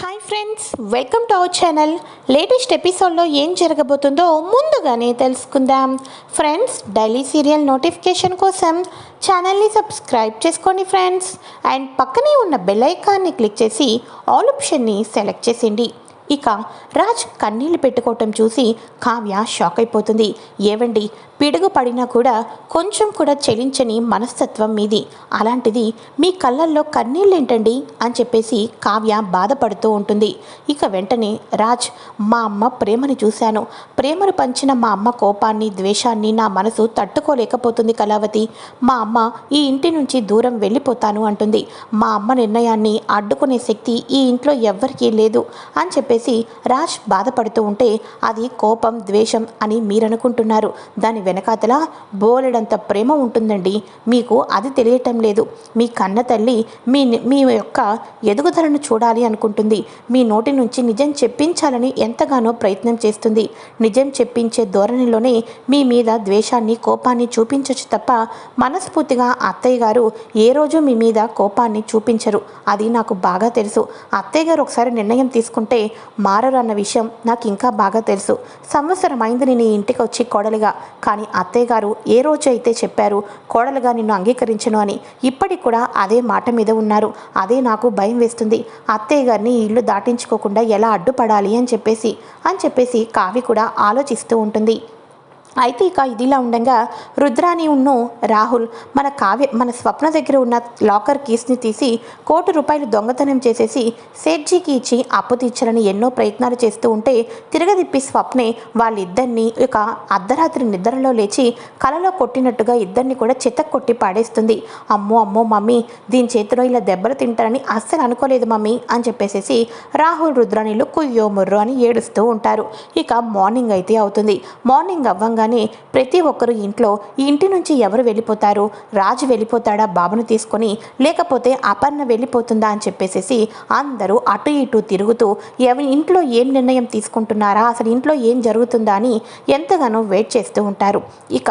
Hi friends welcome to our channel latest ఎపిసోడ్లో ఏం జరగబోతుందో ముందుగానే తెలుసుకుందాం. ఫ్రెండ్స్ డైలీ సీరియల్ నోటిఫికేషన్ కోసం ఛానల్ని సబ్స్క్రైబ్ చేసుకోండి ఫ్రెండ్స్ అండ్ పక్కనే ఉన్న బెల్ ఐకాన్ని క్లిక్ చేసి ఆల్ ఆప్షన్ని సెలెక్ట్ చేసేయండి. ఇక రాజ్ కన్నీళ్ళు పెట్టుకోవటం చూసి కావ్య షాక్ అయిపోతుంది. ఏవండి? పిడుగుపడినా కూడా కొంచెం కూడా చెలించని మనస్తత్వం మీది. అలాంటిది మీ కళ్ళల్లో కన్నీళ్ళేంటండి? అని చెప్పేసి కావ్య బాధపడుతూ ఉంటుంది. ఇక వెంటనే రాజ్ మా అమ్మ ప్రేమని చూశాను. ప్రేమను పంచిన మా అమ్మ కోపాన్ని ద్వేషాన్ని నా మనసు తట్టుకోలేకపోతుంది కళావతి. మా అమ్మ ఈ ఇంటి నుంచి దూరం వెళ్ళిపోతాను అంటుంది. మా అమ్మ నిర్ణయాన్ని అడ్డుకునే శక్తి ఈ ఇంట్లో ఎవ్వరికీ లేదు అని చెప్పేసి రాజ్ బాధపడుతూ ఉంటే అది కోపం ద్వేషం అని మీరనుకుంటున్నారు. దాని వెనకాతల బోలెడంత ప్రేమ ఉంటుందండి. మీకు అది తెలియటం లేదు. మీ కన్న తల్లి మీ మీ యొక్క ఎదుగుదలను చూడాలి అనుకుంటుంది. మీ నోటి నుంచి నిజం చెప్పించాలని ఎంతగానో ప్రయత్నం చేస్తుంది. నిజం చెప్పించే ధోరణిలోనే మీ మీద ద్వేషాన్ని కోపాన్ని చూపించచ్చు తప్ప మనస్ఫూర్తిగా అత్తయ్య గారు ఏ రోజు మీ మీద కోపాన్ని చూపించరు. అది నాకు బాగా తెలుసు. అత్తయ్య గారు ఒకసారి నిర్ణయం తీసుకుంటే మారరు అన్న విషయం నాకు ఇంకా బాగా తెలుసు. సంవత్సరం అయింది నేను ఇంటికి వచ్చి కొడలిగా. కానీ అత్తయ్య గారు ఏ రోజు అయితే చెప్పారు కోడలుగా నిన్ను అంగీకరించను అని ఇప్పటికి కూడా అదే మాట మీద ఉన్నారు. అదే నాకు భయం వేస్తుంది. అత్తయ్య గారిని ఇల్లు దాటించుకోకుండా ఎలా అడ్డుపడాలి అని చెప్పేసి అని చెప్పేసి కావి కూడా ఆలోచిస్తూ ఉంటుంది. అయితే ఇక ఇదిలా ఉండగా రుద్రాని ఉన్ను రాహుల్ మన కావ్య మన స్వప్న దగ్గర ఉన్న లాకర్ కీస్ని తీసి కోటి రూపాయలు దొంగతనం చేసేసి సేట్జీకి ఇచ్చి అప్పు తీర్చాలని ఎన్నో ప్రయత్నాలు చేస్తూ ఉంటే తిరగదిప్పి స్వప్నే వాళ్ళిద్దరిని ఇక అర్ధరాత్రి నిద్రలో లేచి కలలో కొట్టినట్టుగా ఇద్దరిని కూడా చెత్త కొట్టి పాడేస్తుంది. అమ్మో అమ్మో మమ్మీ దీని చేతిలో ఇలా దెబ్బలు తింటారని అస్సలు అనుకోలేదు మమ్మీ అని చెప్పేసేసి రాహుల్ రుద్రాణిలు కుయ్యో ముర్రో అని ఏడుస్తూ ఉంటారు. ఇక మార్నింగ్ అయితే అవుతుంది. మార్నింగ్ అవ్వంగా అవ్వంగానే ప్రతి ఒక్కరు ఇంట్లో ఈ ఇంటి నుంచి ఎవరు వెళ్ళిపోతారు? రాజు వెళ్ళిపోతాడా? బాబును తీసుకొని లేకపోతే అపర్ణ వెళ్ళిపోతుందా? అని చెప్పేసేసి అందరూ అటు ఇటు తిరుగుతూ ఎవరి ఇంట్లో ఏం నిర్ణయం తీసుకుంటున్నారా? అసలు ఇంట్లో ఏం జరుగుతుందా? అని ఎంతగానో వెయిట్ చేస్తూ ఉంటారు. ఇక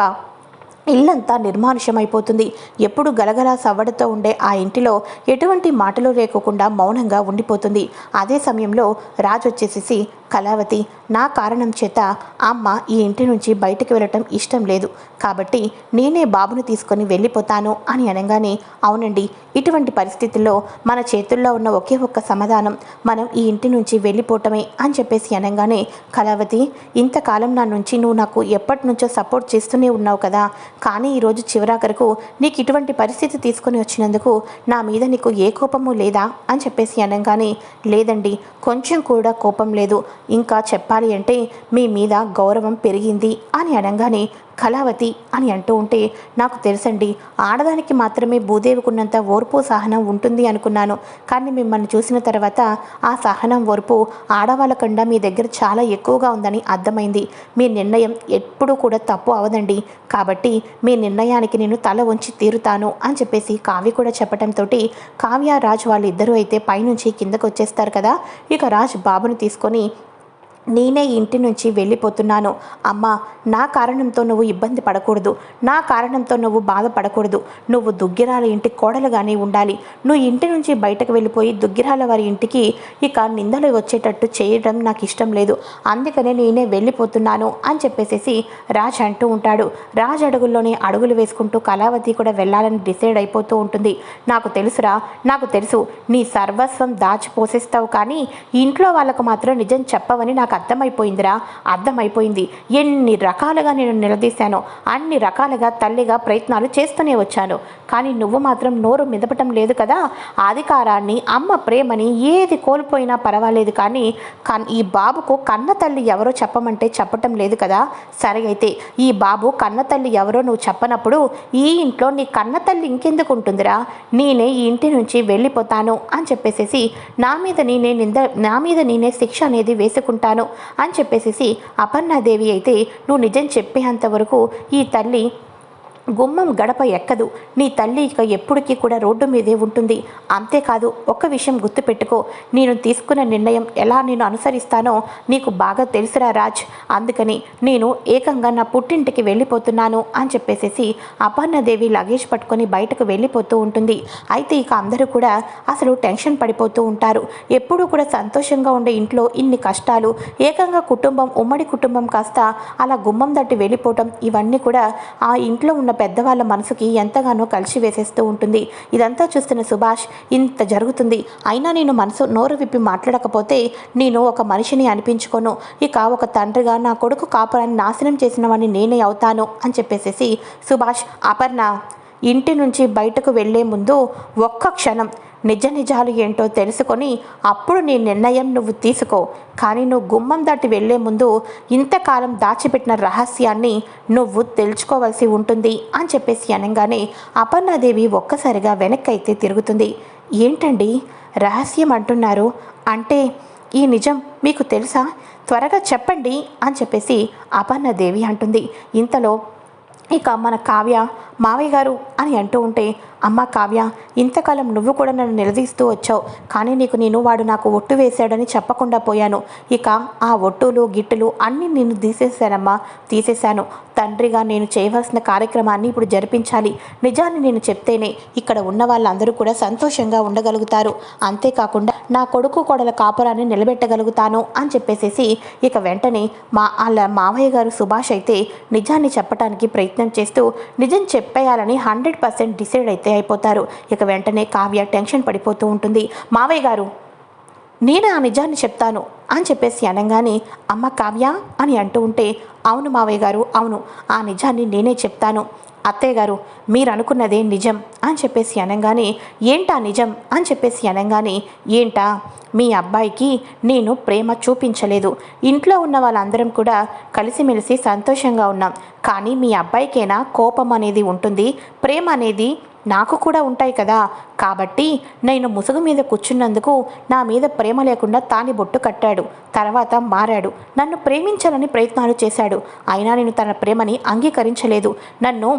ఇల్లంతా నిర్మానుష్యమైపోతుంది. ఎప్పుడు గలగలా సవ్వడతో ఉండే ఆ ఇంటిలో ఎటువంటి మాటలు లేకోకుండా మౌనంగా ఉండిపోతుంది. అదే సమయంలో రాజు వచ్చేసేసి కళావతి నా కారణం చేత అమ్మ ఈ ఇంటి నుంచి బయటకు వెళ్ళటం ఇష్టం లేదు. కాబట్టి నేనే బాబును తీసుకొని వెళ్ళిపోతాను అని అనగానే అవునండి ఇటువంటి పరిస్థితుల్లో మన చేతుల్లో ఉన్న ఒకే ఒక్క సమాధానం మనం ఈ ఇంటి నుంచి వెళ్ళిపోవటమే అని చెప్పేసి అనగానే కళావతి ఇంతకాలం నా నుంచి నువ్వు నాకు ఎప్పటి నుంచో సపోర్ట్ చేస్తూనే ఉన్నావు కదా కానీ ఈరోజు చివరాఖరకు నీకు ఇటువంటి పరిస్థితి తీసుకొని వచ్చినందుకు నా మీద నీకు ఏ కోపము లేదా అని చెప్పేసి అనగానే లేదండి కొంచెం కూడా కోపం లేదు. ఇంకా చెప్పాలి అంటే మీ మీద గౌరవం పెరిగింది అని అనగానే కళావతి అని అంటూ ఉంటే నాకు తెలుసండి ఆడదానికి మాత్రమే భూదేవికున్నంత ఓర్పు సహనం ఉంటుంది అనుకున్నాను. కానీ మిమ్మల్ని చూసిన తర్వాత ఆ సహనం ఓర్పు ఆడవాళ్ళ కన్నా మీ దగ్గర చాలా ఎక్కువగా ఉందని అర్థమైంది. మీ నిర్ణయం ఎప్పుడూ కూడా తప్పు అవదండి. కాబట్టి మీ నిర్ణయానికి నేను తల వంచి తీరుతాను అని చెప్పేసి కావ్య కూడా చెప్పడంతో కావ్య రాజ్ వాళ్ళిద్దరూ అయితే పైనుంచి కిందకు వచ్చేస్తారు కదా. ఇక రాజ్ బాబుని తీసుకొని నేనే ఇంటి నుంచి వెళ్ళిపోతున్నాను. అమ్మా నా కారణంతో నువ్వు ఇబ్బంది పడకూడదు. నా కారణంతో నువ్వు బాధపడకూడదు. నువ్వు దుగ్గిరాల ఇంటి కోడలుగానే ఉండాలి. నువ్వు ఇంటి నుంచి బయటకు వెళ్ళిపోయి దుగ్గిరాల వారి ఇంటికి ఇక నిందలు వచ్చేటట్టు చేయడం నాకు ఇష్టం లేదు. అందుకనే నేనే వెళ్ళిపోతున్నాను అని చెప్పేసేసి రాజ్ అంటూ ఉంటాడు. రాజ్ అడుగుల్లోనే అడుగులు వేసుకుంటూ కళావతి కూడా వెళ్ళాలని డిసైడ్ అయిపోతూ ఉంటుంది. నాకు తెలుసురా నాకు తెలుసు. నీ సర్వస్వం దాచిపోసేస్తావు కానీ ఇంట్లో వాళ్ళకు మాత్రం నిజం చెప్పవని నాకు అర్థమైపోయిందిరా అర్థమైపోయింది. ఎన్ని రకాలుగా నేను నిలదీశానో అన్ని రకాలుగా తల్లిగా ప్రయత్నాలు చేస్తూనే వచ్చాను. కానీ నువ్వు మాత్రం నోరు మిదపటం లేదు కదా. అధికారాన్ని అమ్మ ప్రేమని ఏది కోల్పోయినా పర్వాలేదు కానీ ఈ బాబుకు కన్న తల్లి ఎవరో చెప్పమంటే చెప్పటం లేదు కదా. సరే అయితే ఈ బాబు కన్న తల్లి ఎవరో నువ్వు చెప్పనప్పుడు ఈ ఇంట్లో నీ కన్న తల్లి ఇంకెందుకు ఉంటుందిరా? నేనే ఈ ఇంటి నుంచి వెళ్ళిపోతాను అని చెప్పేసేసి నా మీద నేనే నింద నా మీద నేనే శిక్ష అనేది వేసుకుంటాను. అని చెప్పేసేసి అపర్ణాదేవి అయితే నువ్వు నిజం చెప్పేంత వరకు ఈ తల్లి గుమ్మం గడప ఎక్కదు. నీ తల్లి ఇక ఎప్పటికీ కూడా రోడ్డు మీదే ఉంటుంది. అంతేకాదు ఒక్క విషయం గుర్తుపెట్టుకో. నేను తీసుకున్న నిర్ణయం ఎలా నేను అనుసరిస్తానో నీకు బాగా తెలుసురా రాజ్. అందుకని నేను ఏకంగా నా పుట్టింటికి వెళ్ళిపోతున్నాను అని చెప్పేసేసి అపర్ణదేవి లగేజ్ పట్టుకొని బయటకు వెళ్ళిపోతూ ఉంటుంది. అయితే ఇక అందరూ కూడా అసలు టెన్షన్ పడిపోతూ ఉంటారు. ఎప్పుడూ కూడా సంతోషంగా ఉండే ఇంట్లో ఇన్ని కష్టాలు ఏకంగా కుటుంబం ఉమ్మడి కుటుంబం కాస్త అలా గుమ్మం దట్టి వెళ్ళిపోవటం ఇవన్నీ కూడా ఆ ఇంట్లో ఉన్న పెద్దవాళ్ళ మనసుకి ఎంతగానో కలిసి వేసేస్తూ ఉంటుంది. ఇదంతా చూస్తున్న సుభాష్ ఇంత జరుగుతుంది. అయినా నేను మనసు నోరు విప్పి మాట్లాడకపోతే నేను ఒక మనిషిని అనిపించుకోను. ఇక ఒక తండ్రిగా నా కొడుకు కాపురాన్ని నాశనం చేసిన వాడిని నేనే అవుతాను అని చెప్పేసేసి సుభాష్ అపర్ణ ఇంటి నుంచి బయటకు వెళ్ళే ముందు ఒక్క క్షణం నిజ నిజాలు ఏంటో తెలుసుకొని అప్పుడు నీ నిర్ణయం నువ్వు తీసుకో. కానీ నువ్వు గుమ్మం దాటి వెళ్ళే ముందు ఇంతకాలం దాచిపెట్టిన రహస్యాన్ని నువ్వు తెలుసుకోవాల్సి ఉంటుంది అని చెప్పేసి అనగానే అపర్ణాదేవి ఒక్కసారిగా వెనక్కైతే తిరుగుతుంది. ఏంటండి? రహస్యం అంటున్నారు. అంటే ఈ నిజం మీకు తెలుసా? త్వరగా చెప్పండి అని చెప్పేసి అపర్ణదేవి అంటుంది. ఇంతలో ఇక మన కావ్య మావయ్య గారు అని అంటూ ఉంటే అమ్మ కావ్య ఇంతకాలం నువ్వు కూడా నన్ను నిలదీస్తూ వచ్చావు. కానీ నీకు నేను వాడు నాకు ఒట్టు వేశాడని చెప్పకుండా పోయాను. ఇక ఆ ఒట్టులు గిట్టులు అన్నీ నేను తీసేశానమ్మా తీసేశాను. తండ్రిగా నేను చేయవలసిన కార్యక్రమాన్ని ఇప్పుడు జరిపించాలి. నిజాన్ని నేను చెప్తేనే ఇక్కడ ఉన్న వాళ్ళందరూ కూడా సంతోషంగా ఉండగలుగుతారు. అంతేకాకుండా నా కొడుకు కొడల కాపురాన్ని నిలబెట్టగలుగుతాను అని చెప్పేసేసి ఇక వెంటనే మా వాళ్ళ మావయ్య గారు సుభాష్ అయితే నిజాన్ని చెప్పడానికి ప్రయత్నం చేస్తూ నిజం చెప్పేయాలని హండ్రెడ్ పర్సెంట్ డిసైడ్ అయితే అయిపోతారు. ఇక వెంటనే కావ్య టెన్షన్ పడిపోతూ ఉంటుంది. మావయ్య గారు నేను ఆ నిజాన్ని చెప్తాను అని చెప్పేసి అనగానే అమ్మ కావ్య అని అంటూ ఉంటే అవును మావయ్య గారు అవును ఆ నిజాన్ని నేనే చెప్తాను. అత్తయ్య గారు మీరు అనుకున్నదే నిజం అని చెప్పేసి అనగానే ఏంటా నిజం? అని చెప్పేసి అనగానే ఏంటా మీ అబ్బాయికి నేను ప్రేమ చూపించలేదు. ఇంట్లో ఉన్న వాళ్ళందరం కూడా కలిసిమెలిసి సంతోషంగా ఉన్నాం. కానీ మీ అబ్బాయికైనా కోపం అనేది ఉంటుంది ప్రేమ అనేది నాకు కూడా ఉంటాయి కదా. కాబట్టి నేను ముసుగు మీద కూర్చున్నందుకు నా మీద ప్రేమ లేకుండా తాని బొట్టు కట్టాడు. తర్వాత మారాడు. నన్ను ప్రేమించాలని ప్రయత్నాలు చేశాడు. అయినా నేను తన ప్రేమని అంగీకరించలేదు. నన్ను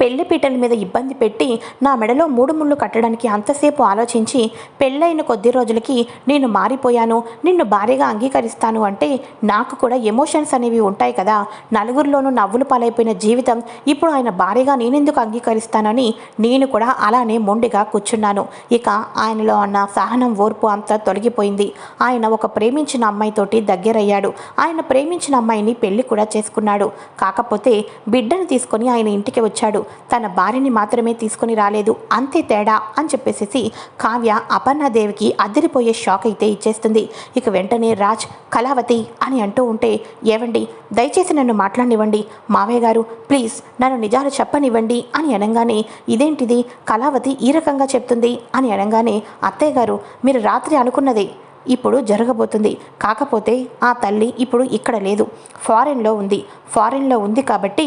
పెళ్ళి పీటల మీద ఇబ్బంది పెట్టి నా మెడలో మూడు ముళ్ళు కట్టడానికి అంతసేపు ఆలోచించి పెళ్ళైన కొద్ది రోజులకి నేను మారిపోయాను నిన్ను భారీగా అంగీకరిస్తాను అంటే నాకు కూడా ఎమోషన్స్ అనేవి ఉంటాయి కదా. నలుగురిలోనూ నవ్వులు పాలైపోయిన జీవితం ఇప్పుడు ఆయన భారీగా నేనెందుకు అంగీకరిస్తానని నేను కూడా అలానే మొండిగా కూర్చున్నాను. ఇక ఆయనలో అన్న సహనం ఓర్పు అంతా తొలగిపోయింది. ఆయన ఒక ప్రేమించిన అమ్మాయితోటి దగ్గరయ్యాడు. ఆయన ప్రేమించిన అమ్మాయిని పెళ్ళి కూడా చేసుకున్నాడు. కాకపోతే బిడ్డను తీసుకొని ఆయన ఇంటికి వచ్చాడు. తన భార్యని మాత్రమే తీసుకొని రాలేదు అంతే తేడా అని చెప్పేసేసి కావ్య అపర్ణాదేవికి అదిరిపోయే షాక్ అయితే ఇచ్చేస్తుంది. ఇక వెంటనే రాజ్ కళావతి అని అంటూ ఉంటే ఏవండి దయచేసి నన్ను మాట్లాడనివ్వండి. మావయ్య గారు ప్లీజ్ నన్ను నిజాలు చెప్పనివ్వండి అని అనగానే ఇదేంటిది? కళావతి ఈ రకంగా చెప్తుంది అని అనగానే అత్తయ్య గారు మీరు రాత్రి అనుకున్నదే ఇప్పుడు జరగబోతుంది. కాకపోతే ఆ తల్లి ఇప్పుడు ఇక్కడ లేదు. ఫారెన్లో ఉంది. ఫారెన్లో ఉంది కాబట్టి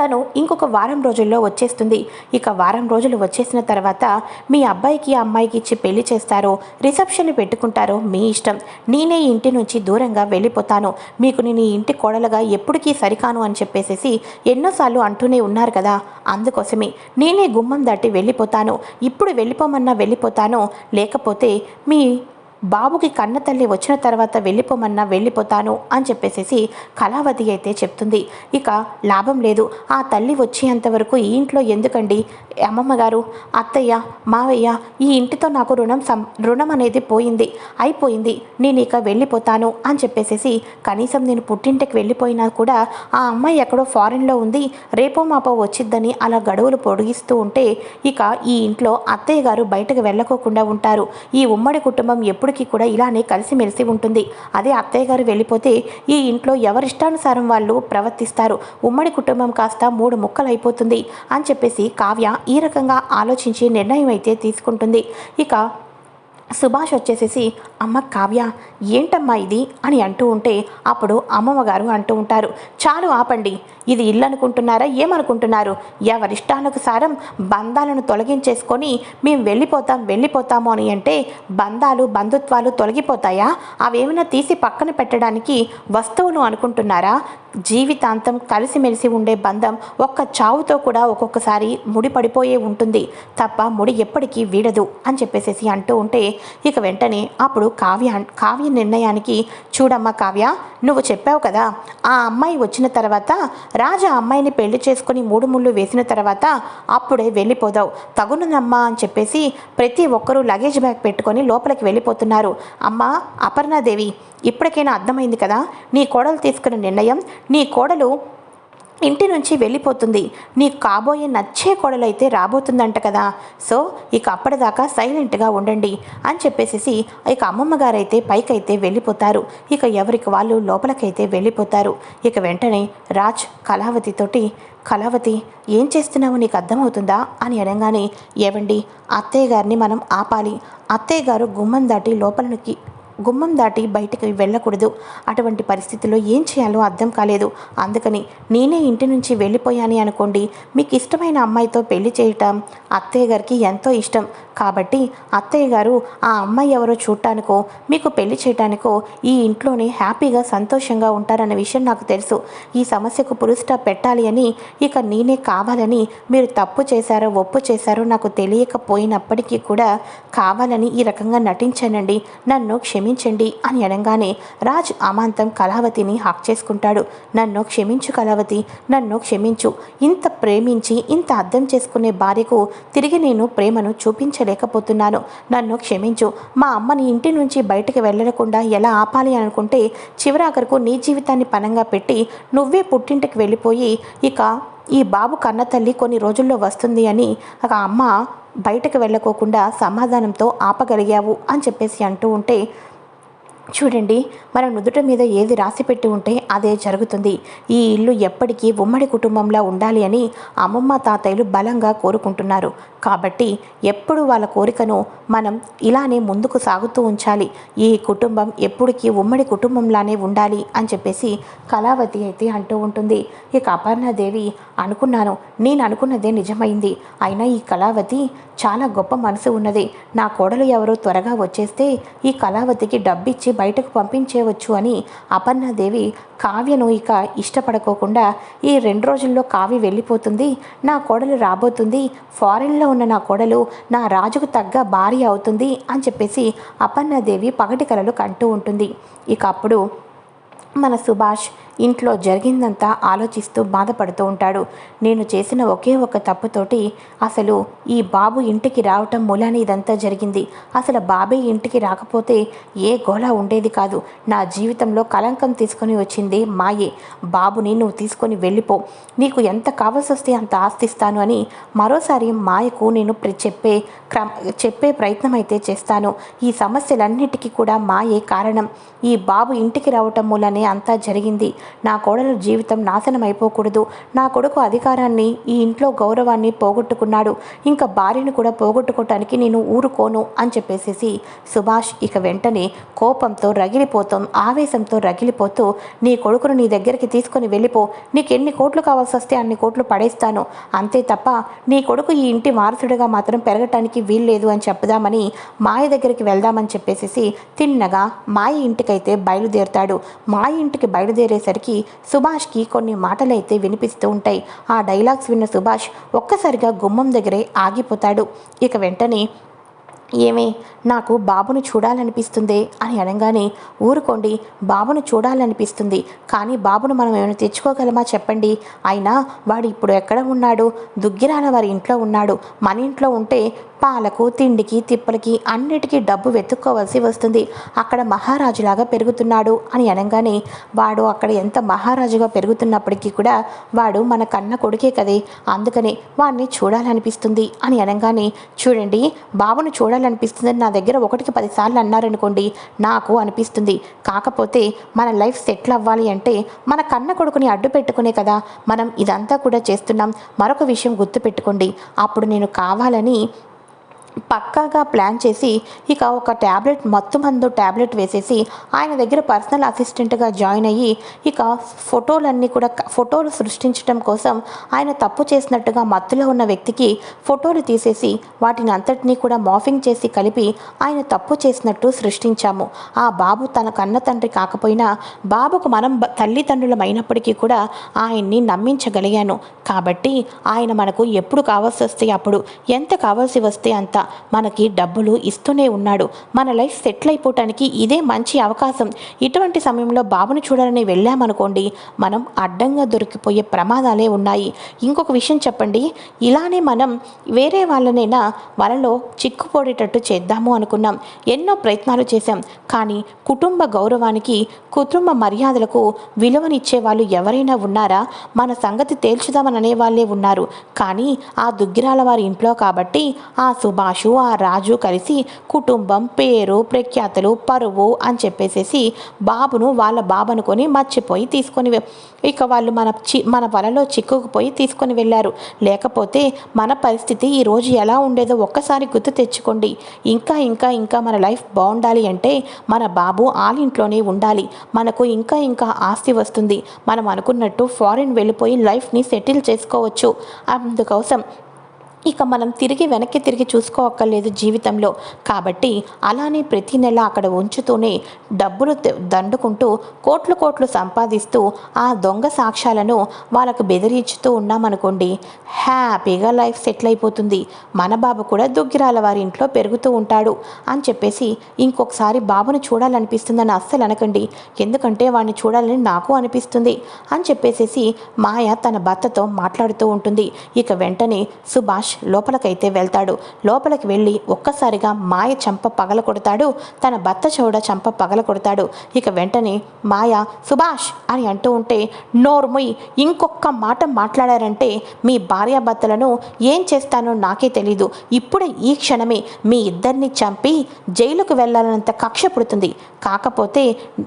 తను ఇంకొక వారం రోజుల్లో వచ్చేస్తుంది. ఇక వారం రోజులు వచ్చేసిన తర్వాత మీ అబ్బాయికి అమ్మాయికి ఇచ్చి పెళ్ళి చేస్తారో రిసెప్షన్ పెట్టుకుంటారో మీ ఇష్టం. నేనే ఇంటి నుంచి దూరంగా వెళ్ళిపోతాను. మీకు నేను ఇంటి కోడలుగా ఎప్పటికీ సరికాను అని చెప్పేసేసి ఎన్నోసార్లు అంటూనే ఉన్నారు కదా. అందుకోసమే నేనే గుమ్మం దాటి వెళ్ళిపోతాను. ఇప్పుడు వెళ్ళిపోమన్నా వెళ్ళిపోతాను. లేకపోతే మీ బాబుకి కన్న తల్లి వచ్చిన తర్వాత వెళ్ళిపోమన్నా వెళ్ళిపోతాను అని చెప్పేసేసి కళావతి అయితే చెప్తుంది. ఇక లాభం లేదు. ఆ తల్లి వచ్చేంతవరకు ఈ ఇంట్లో ఎందుకండి? అమ్మమ్మ గారు అత్తయ్య మావయ్య ఈ ఇంటితో నాకు రుణం సం రుణం అనేది పోయింది. అయిపోయింది. నేను ఇక వెళ్ళిపోతాను అని చెప్పేసేసి కనీసం నేను పుట్టింటికి వెళ్ళిపోయినా కూడా ఆ అమ్మాయి ఎక్కడో ఫారెన్లో ఉంది. రేపో మాపో వచ్చిద్దని అలా గడువులు పొడిగిస్తూ ఉంటే ఇక ఈ ఇంట్లో అత్తయ్య గారు బయటకు వెళ్ళకోకుండా ఉంటారు. ఈ ఉమ్మడి కుటుంబం ఎప్పుడు ఎప్పటికీ కూడా ఇలానే కలిసిమెలిసి ఉంటుంది. అదే అత్తయ్య గారు వెళ్ళిపోతే ఈ ఇంట్లో ఎవరిష్టానుసారం వాళ్ళు ప్రవర్తిస్తారు. ఉమ్మడి కుటుంబం కాస్త మూడు ముక్కలు అయిపోతుంది అని చెప్పేసి కావ్య ఈ రకంగా ఆలోచించి నిర్ణయం అయితే తీసుకుంటుంది. ఇక సుభాష్ వచ్చేసేసి అమ్మ కావ్య ఏంటమ్మా ఇది? అని అంటూ ఉంటే అప్పుడు అమ్మమ్మ గారు అంటూ ఉంటారు చాలు ఆపండి. ఇది ఇల్లు అనుకుంటున్నారా ఏమనుకుంటున్నారు ఎవరిష్టానుసారం బంధాలను తొలగించేసుకొని మేము వెళ్ళిపోతాం వెళ్ళిపోతాము అని అంటే బంధాలు బంధుత్వాలు తొలగిపోతాయా? అవేమైనా తీసి పక్కన పెట్టడానికి వస్తువులు అనుకుంటున్నారా? జీవితాంతం కలిసిమెలిసి ఉండే బంధం ఒక్క చావుతో కూడా ఒక్కొక్కసారి ముడి పడిపోయే ఉంటుంది. తప్ప ముడి ఎప్పటికీ వీడదు అని చెప్పేసేసి అంటూ ఉంటే ఇక వెంటనే అప్పుడు కావ్య కావ్య నిర్ణయానికి చూడమ్మా కావ్య నువ్వు చెప్పావు కదా ఆ అమ్మాయి వచ్చిన తర్వాత రాజా అమ్మాయిని పెళ్ళి చేసుకుని మూడు ముళ్ళు వేసిన తర్వాత అప్పుడే వెళ్ళిపోదావు. తగునునమ్మా అని చెప్పేసి ప్రతి ఒక్కరూ లగేజ్ బ్యాగ్ పెట్టుకొని లోపలికి వెళ్ళిపోతున్నారు. అమ్మా అపర్ణాదేవి ఇప్పటికైనా అర్థమైంది కదా? నీ కోడలు తీసుకున్న నిర్ణయం నీ కోడలు ఇంటి నుంచి వెళ్ళిపోతుంది. నీకు కాబోయే నచ్చే కోడలైతే రాబోతుందంట కదా. సో ఇక అప్పటిదాకా సైలెంట్గా ఉండండి అని చెప్పేసి ఇక అమ్మమ్మ గారైతే పైకైతే వెళ్ళిపోతారు. ఇక ఎవరికి వాళ్ళు లోపలికైతే వెళ్ళిపోతారు. ఇక వెంటనే రాజ్ కళావతితోటి కళావతి ఏం చేస్తున్నావు? నీకు అర్థమవుతుందా? అని అనగానే ఏవండి అత్తయ్య గారిని మనం ఆపాలి. అత్తయ్య గారు గుమ్మం దాటి లోపలికి గుమ్మం దాటి బయటికి వెళ్ళకూడదు. అటువంటి పరిస్థితిలో ఏం చేయాలో అర్థం కాలేదు. అందుకని నేనే ఇంటి నుంచి వెళ్ళిపోయాని అనుకోండి. మీకు ఇష్టమైన అమ్మాయితో పెళ్ళి చేయటం అత్తయ్య గారికి ఎంతో ఇష్టం. కాబట్టి అత్తయ్య గారు ఆ అమ్మాయి ఎవరో చూడటానికో మీకు పెళ్ళి చేయటానికో ఈ ఇంట్లోనే హ్యాపీగా సంతోషంగా ఉంటారన్న విషయం నాకు తెలుసు. ఈ సమస్యకు పురుస్టా పెట్టాలి అని ఇక నేనే కావాలని మీరు తప్పు చేశారో ఒప్పు చేశారో నాకు తెలియకపోయినప్పటికీ కూడా కావాలని ఈ రకంగా నటించానండి. నన్ను క్షమించండి అని అనగానే రాజ్ అమాంతం కళావతిని హక్ చేసుకుంటాడు. నన్ను క్షమించు కళావతి నన్ను క్షమించు. ఇంత ప్రేమించి ఇంత అర్థం చేసుకునే భార్యకు తిరిగి నేను ప్రేమను లేకపోతున్నాను. నన్ను క్షమించు. మా అమ్మని ఇంటి నుంచి బయటకు వెళ్ళకుండా ఎలా ఆపాలి అనుకుంటే చివరాఖరుకు నీ జీవితాన్ని పనంగా పెట్టి నువ్వే పుట్టింటికి వెళ్ళిపోయి ఇక ఈ బాబు కన్న తల్లి కొన్ని రోజుల్లో వస్తుంది అని ఒక అమ్మ బయటకు వెళ్ళకోకుండా సమాధానంతో ఆపగలిగావు అని చెప్పేసి అంటూ ఉంటే చూడండి మన నుదుట మీద ఏది రాసి పెట్టి ఉంటే అదే జరుగుతుంది. ఈ ఇల్లు ఎప్పటికీ ఉమ్మడి కుటుంబంలా ఉండాలి అని అమ్మమ్మ తాతయ్యలు బలంగా కోరుకుంటున్నారు. కాబట్టి ఎప్పుడు వాళ్ళ కోరికను మనం ఇలానే ముందుకు సాగుతూ ఉంచాలి. ఈ కుటుంబం ఎప్పటికీ ఉమ్మడి కుటుంబంలానే ఉండాలి అని చెప్పేసి కళావతి అయితే అంటూ ఉంటుంది. ఇక అపర్ణాదేవి అనుకున్నాను. నేను అనుకున్నదే నిజమైంది. అయినా ఈ కళావతి చాలా గొప్ప మనసు ఉన్నది. నా కోడలు ఎవరో త్వరగా వచ్చేస్తే ఈ కళావతికి డబ్బిచ్చి బయటకు పంపించేవచ్చు అని అపర్ణాదేవి కావ్యను ఇక ఇష్టపడకోకుండా ఈ రెండు రోజుల్లో కావ్య వెళ్ళిపోతుంది నా కోడలు రాబోతుంది ఫారెన్లో ఉన్న నా కోడలు నా రాజుకు తగ్గ భార్య అవుతుంది అని చెప్పేసి అపర్ణాదేవి పగటి కలలు కంటూ ఉంటుంది. ఇక అప్పుడు మన సుభాష్ ఇంట్లో జరిగిందంతా ఆలోచిస్తూ బాధపడుతూ ఉంటాడు. నేను చేసిన ఒకే ఒక తప్పుతోటి అసలు ఈ బాబు ఇంటికి రావటం మూలాన ఇదంతా జరిగింది. అసలు బాబే ఇంటికి రాకపోతే ఏ గోళ ఉండేది కాదు. నా జీవితంలో కలంకం తీసుకొని వచ్చింది మాయే. బాబుని నువ్వు తీసుకొని వెళ్ళిపో. నీకు ఎంత కావాల్సి వస్తే అంత ఆస్తిస్తాను అని మరోసారి మాయకు నేను చెప్పే క్రమ చెప్పే ప్రయత్నం అయితే చేస్తాను. ఈ సమస్యలన్నిటికీ కూడా మాయే కారణం. ఈ బాబు ఇంటికి రావటం మూలనే అంతా జరిగింది. నా కోడలు జీవితం నాశనం అయిపోకూడదు. నా కొడుకు అధికారాన్ని ఈ ఇంట్లో గౌరవాన్ని పోగొట్టుకున్నాడు. ఇంకా భార్యను కూడా పోగొట్టుకోవటానికి నేను ఊరుకోను అని చెప్పేసేసి సుభాష్ ఇక వెంటనే కోపంతో రగిలిపోతాం ఆవేశంతో రగిలిపోతూ నీ కొడుకును నీ దగ్గరికి తీసుకొని వెళ్ళిపో. నీకు ఎన్ని కోట్లు కావాల్సి వస్తే అన్ని కోట్లు పడేస్తాను. అంతే తప్ప నీ కొడుకు ఈ ఇంటి వారసుడిగా మాత్రం పెరగటానికి వీల్లేదు అని చెప్పుదామని మాయ దగ్గరికి వెళ్దామని చెప్పేసేసి తిన్నగా మాయ ఇంటికైతే బయలుదేరుతాడు. మాయ ఇంటికి బయలుదేరేసరికి సుభాష్కి కొన్ని మాటలైతే వినిపిస్తూ ఉంటాయి. ఆ డైలాగ్స్ విన్న సుభాష్ ఒక్కసారిగా గుమ్మం దగ్గరే ఆగిపోతాడు. ఇక వెంటనే ఏమే నాకు బాబును చూడాలనిపిస్తుంది? అని అనగానే ఊరుకోండి బాబును చూడాలనిపిస్తుంది. కానీ బాబును మనం ఏమైనా తెచ్చుకోగలమా చెప్పండి. అయినా వాడు ఇప్పుడు ఎక్కడ ఉన్నాడు? దుగ్గిరాల వారి ఇంట్లో ఉన్నాడు. మన ఇంట్లో ఉంటే పాలకు తిండికి తిప్పలకి అన్నిటికీ డబ్బు వెతుక్కోవలసి వస్తుంది. అక్కడ మహారాజులాగా పెరుగుతున్నాడు అని అనగానే వాడు అక్కడ ఎంత మహారాజుగా పెరుగుతున్నప్పటికీ కూడా వాడు మన కన్న కొడుకే కదే. అందుకనే వాడిని చూడాలనిపిస్తుంది అని అనగానే చూడండి బాబును చూడాలనిపిస్తుందని నా దగ్గర ఒకటికి పదిసార్లు అన్నారనుకోండి నాకు అనిపిస్తుంది. కాకపోతే మన లైఫ్ సెటిల్ అవ్వాలి అంటే మన కన్న కొడుకుని అడ్డు పెట్టుకునే కదా. మనం ఇదంతా కూడా చేస్తున్నాం. మరొక విషయం గుర్తుపెట్టుకోండి. అప్పుడు నేను కావాలని పక్కాగా ప్లాన్ చేసి ఇక ఒక ట్యాబ్లెట్ మత్తు మందు ట్యాబ్లెట్ వేసేసి ఆయన దగ్గర పర్సనల్ అసిస్టెంట్గా జాయిన్ అయ్యి ఇక ఫోటోలన్నీ కూడా ఫోటోలు సృష్టించడం కోసం ఆయన తప్పు చేసినట్టుగా మత్తులో ఉన్న వ్యక్తికి ఫోటోలు తీసేసి వాటిని అంతటినీ కూడా మాఫింగ్ చేసి కలిపి ఆయన తప్పు చేసినట్టు సృష్టించాము. ఆ బాబు తన కన్న తండ్రి కాకపోయినా బాబుకు మనం తల్లిదండ్రులమైనప్పటికీ కూడా ఆయన్ని నమ్మించగలిగాను. కాబట్టి ఆయన మనకు ఎప్పుడు కావాల్సి వస్తే అప్పుడు ఎంత కావాల్సి వస్తే అంత మనకి డబ్బులు ఇస్తూనే ఉన్నాడు. మన లైఫ్ సెటిల్ అయిపోవటానికి ఇదే మంచి అవకాశం. ఇటువంటి సమయంలో బాబును చూడాలని వెళ్ళామనుకోండి మనం అడ్డంగా దొరికిపోయే ప్రమాదాలే ఉన్నాయి. ఇంకొక విషయం చెప్పండి. ఇలానే మనం వేరే వాళ్ళనైనా వలలో చిక్కుపోడేటట్టు చేద్దాము అనుకున్నాం. ఎన్నో ప్రయత్నాలు చేశాం. కానీ కుటుంబ గౌరవానికి కుటుంబ మర్యాదలకు విలువనిచ్చే వాళ్ళు ఎవరైనా ఉన్నారా? మన సంగతి తేల్చుదామని అనేవాళ్ళే ఉన్నారు. కానీ ఆ దుగ్గిరాల వారి ఇంట్లో కాబట్టి ఆ సుభాషు ఆ రాజు కలిసి కుటుంబం పేరు ప్రఖ్యాతలు పరువు అని చెప్పేసేసి బాబును వాళ్ళ బాబు అనుకొని మర్చిపోయి తీసుకొని ఇక వాళ్ళు మన చి మన వలలో చిక్కుకుపోయి తీసుకొని వెళ్ళారు. లేకపోతే మన పరిస్థితి ఈరోజు ఎలా ఉండేదో ఒక్కసారి గుర్తు తెచ్చుకోండి. ఇంకా ఇంకా ఇంకా మన లైఫ్ బాగుండాలి అంటే మన బాబు ఆలింట్లోనే ఉండాలి. మనకు ఇంకా ఇంకా ఆస్తి వస్తుంది. మనం అనుకున్నట్టు ఫారిన్ వెళ్ళిపోయి లైఫ్ని సెటిల్ చేసుకోవచ్చు. అందుకోసం ఇక మనం తిరిగి వెనక్కి తిరిగి చూసుకోవక్కర్లేదు జీవితంలో. కాబట్టి అలానే ప్రతి నెల అక్కడ ఉంచుతూనే డబ్బులు దండుకుంటూ కోట్లు కోట్లు సంపాదిస్తూ ఆ దొంగ సాక్ష్యాలను వాళ్ళకు బెదిరించుతూ ఉన్నామనుకోండి హ్యాపీగా లైఫ్ సెటిల్ అయిపోతుంది. మన బాబు కూడా దుగ్గిరాల వారి ఇంట్లో పెరుగుతూ ఉంటాడు అని చెప్పేసి ఇంకొకసారి బాబును చూడాలనిపిస్తుందని అస్సలు అనకండి. ఎందుకంటే వాడిని చూడాలని నాకు అనిపిస్తుంది అని చెప్పేసేసి మాయ తన భర్తతో మాట్లాడుతూ ఉంటుంది. ఇక వెంటనే సుభాష్ లోపలకైతే వెళ్తాడు. లోపలికి వెళ్ళి ఒక్కసారిగా మాయ చంప పగల కొడతాడు. తన భర్త చౌడ చంప పగల కొడతాడు. ఇక వెంటనే మాయ సుభాష్ అని అంటూ ఉంటే నోర్ముయ్ ఇంకొక మాట మాట్లాడారంటే మీ భార్యాభర్తలను ఏం చేస్తానో నాకే తెలీదు. ఇప్పుడే ఈ క్షణమే మీ ఇద్దరిని చంపి జైలుకు వెళ్ళాలన్నంత కక్ష పుడుతుంది. కాకపోతే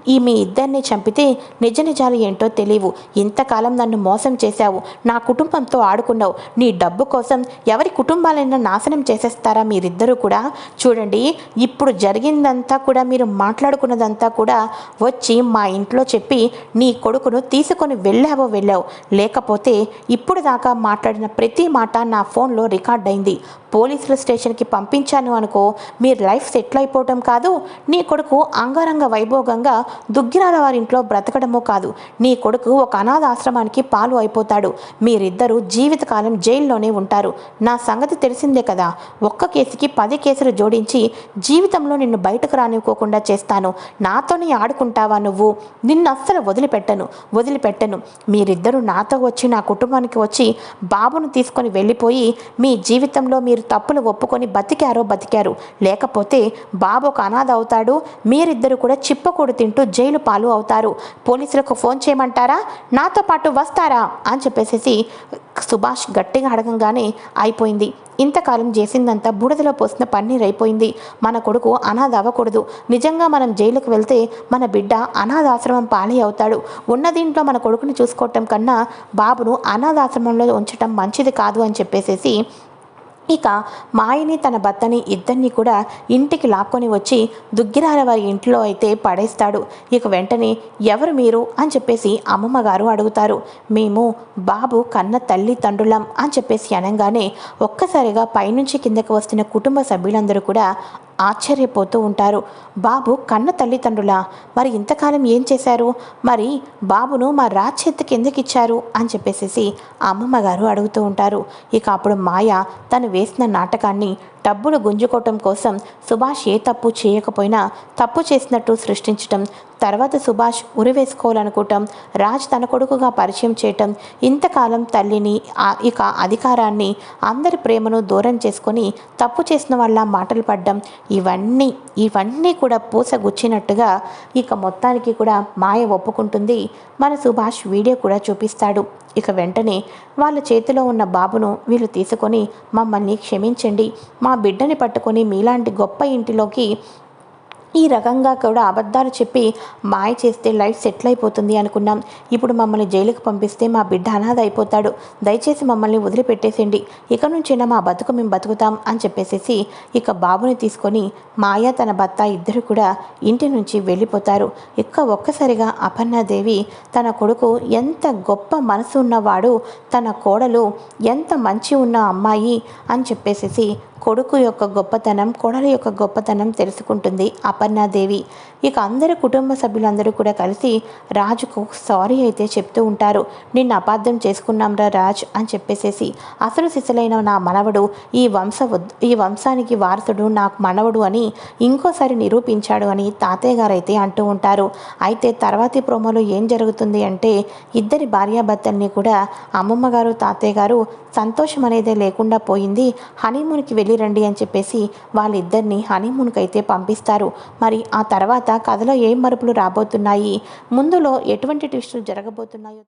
ఈ మీ ఇద్దరిని చంపితే నిజ నిజాలు ఏంటో తెలియవు. ఇంతకాలం నన్ను మోసం చేశావు. నా కుటుంబంతో ఆడుకున్నావు. నీ డబ్బు కోసం ఎవరి కుటుంబాలైనా నాశనం చేసేస్తారా మీరిద్దరూ కూడా? చూడండి ఇప్పుడు జరిగిందంతా కూడా మీరు మాట్లాడుకున్నదంతా కూడా వచ్చి మా ఇంట్లో చెప్పి నీ కొడుకును తీసుకొని వెళ్ళావో వెళ్ళావు. లేకపోతే ఇప్పుడు దాకా మాట్లాడిన ప్రతి మాట నా ఫోన్లో రికార్డ్ అయింది పోలీసుల స్టేషన్కి పంపించాను అనుకో మీరు లైఫ్ సెటిల్ అయిపోవటం కాదు. నీ కొడుకు అంగరంగ వైభోగంగా దుగ్గిరాల వారింట్లో బ్రతకడము కాదు. నీ కొడుకు ఒక అనాథ ఆశ్రమానికి పాలు అయిపోతాడు. మీరిద్దరూ జీవితకాలం జైల్లోనే ఉంటారు. నా సంగతి తెలిసిందే కదా. ఒక్క కేసుకి పది కేసులు జోడించి జీవితంలో నిన్ను బయటకు రానివ్వకోకుండా చేస్తాను. నాతోనే ఆడుకుంటావా నువ్వు? నిన్ను అస్సలు వదిలిపెట్టను. వదిలిపెట్టను. మీరిద్దరూ నాతో వచ్చి నా కుటుంబానికి వచ్చి బాబును తీసుకొని వెళ్ళిపోయి మీ జీవితంలో మీరు తప్పులు ఒప్పుకొని బతికారో బతికారు. లేకపోతే బాబు ఒక అనాథ అవుతాడు మీరిద్దరు కూడా చిప్పకూడు తింటూ జైలు పాలు అవుతారు. పోలీసులకు ఫోన్ చేయమంటారా? నాతో పాటు వస్తారా? అని చెప్పేసేసి సుభాష్ గట్టిగా అడగంగానే అయిపోయింది. ఇంతకాలం చేసిందంతా బూడిదలో పోసిన పన్నీర్ అయిపోయింది. మన కొడుకు అనాథ అవ్వకూడదు. నిజంగా మనం జైలుకు వెళ్తే మన బిడ్డ అనాథాశ్రమం పాలే అవుతాడు. ఉన్న దీంట్లో మన కొడుకుని చూసుకోవటం కన్నా బాబును అనాథాశ్రమంలో ఉంచటం మంచిది కాదు అని చెప్పేసేసి ఇక మాయని తన భర్తని ఇద్దరిని కూడా ఇంటికి లాక్కొని వచ్చి దుగ్గిరాల వారి ఇంట్లో అయితే పడేస్తాడు. ఇక వెంటనే ఎవరు మీరు? అని చెప్పేసి అమ్మమ్మ గారు అడుగుతారు. మేము బాబు కన్న తల్లి తండ్రులం అని చెప్పేసి అనగానే ఒక్కసారిగా పైనుంచి కిందకి వస్తున్న కుటుంబ సభ్యులందరూ కూడా ఆశ్చర్యపోతూ ఉంటారు. బాబు కన్న తల్లిదండ్రులా? మరి ఇంతకాలం ఏం చేశారు? మరి బాబును మా రాచేత్తికి చేతికి ఎందుకు ఇచ్చారు అని చెప్పేసేసి అమ్మమ్మ గారు అడుగుతూ ఉంటారు. ఇక అప్పుడు మాయ తను వేసిన నాటకాన్ని డబ్బులు గుంజుకోవటం కోసం సుభాష్ ఏ తప్పు చేయకపోయినా తప్పు చేసినట్టు సృష్టించటం తర్వాత సుభాష్ ఉరివేసుకోవాలనుకోవటం రాజ్ తన కొడుకుగా పరిచయం చేయటం ఇంతకాలం తల్లిని ఇక అధికారాన్ని అందరి ప్రేమను దూరం చేసుకొని తప్పు చేసిన వాళ్ళ మాటలు పడ్డం ఇవన్నీ ఇవన్నీ కూడా పూసగుచ్చినట్టుగా ఇక మొత్తానికి కూడా మాయ ఒప్పుకుంటుంది. మన సుభాష్ వీడియో కూడా చూపిస్తాడు. ఇక వెంటనే వాళ్ళ చేతిలో ఉన్న బాబును వీళ్ళు తీసుకొని మమ్మల్ని క్షమించండి. మా బిడ్డని పట్టుకొని మీలాంటి గొప్ప ఇంటిలోకి ఈ రకంగా కూడా అబద్ధాలు చెప్పి మాయ చేస్తే లైఫ్ సెటిల్ అయిపోతుంది అనుకున్నాం. ఇప్పుడు మమ్మల్ని జైలుకు పంపిస్తే మా బిడ్డ అనాథ అయిపోతాడు. దయచేసి మమ్మల్ని వదిలిపెట్టేసేయండి. ఇక నుంచైనా మా బతుకు మేము బతుకుతాం అని చెప్పేసేసి ఇక బాబుని తీసుకొని మాయ తన భర్త ఇద్దరు కూడా ఇంటి నుంచి వెళ్ళిపోతారు. ఇక ఒక్కసారిగా అపర్ణాదేవి తన కొడుకు ఎంత గొప్ప మనసు ఉన్నవాడు తన కోడలు ఎంత మంచి ఉన్న అమ్మాయి అని చెప్పేసేసి కొడుకు యొక్క గొప్పతనం కోడలి యొక్క గొప్పతనం తెలుసుకుంటుంది అపర్ణాదేవి. ఇక అందరి కుటుంబ సభ్యులందరూ కూడా కలిసి రాజుకు సారీ అయితే చెప్తూ ఉంటారు. నిన్ను అపార్థం చేసుకున్నాంరా రాజ్ అని చెప్పేసేసి అసలు సిసలైన నా మనవడు ఈ వంశ ఈ వంశానికి వారసుడు నాకు మనవడు అని ఇంకోసారి నిరూపించాడు అని తాతయ్య గారు అయితే అంటూ ఉంటారు. అయితే తర్వాతి ప్రోమోలో ఏం జరుగుతుంది అంటే ఇద్దరి భార్యాభర్తల్ని కూడా అమ్మమ్మ గారు తాతయ్య గారు సంతోషం అనేదే లేకుండా పోయింది. హనీమూన్కి వెళ్ళి రండి అని చెప్పేసి వాళ్ళిద్దరిని హనీమూన్కి అయితే పంపిస్తారు. మరి ఆ తర్వాత కథలో ఏం మరుపులు రాబోతున్నాయి? ముందులో ఎటువంటి ట్విస్టులు జరగబోతున్నాయో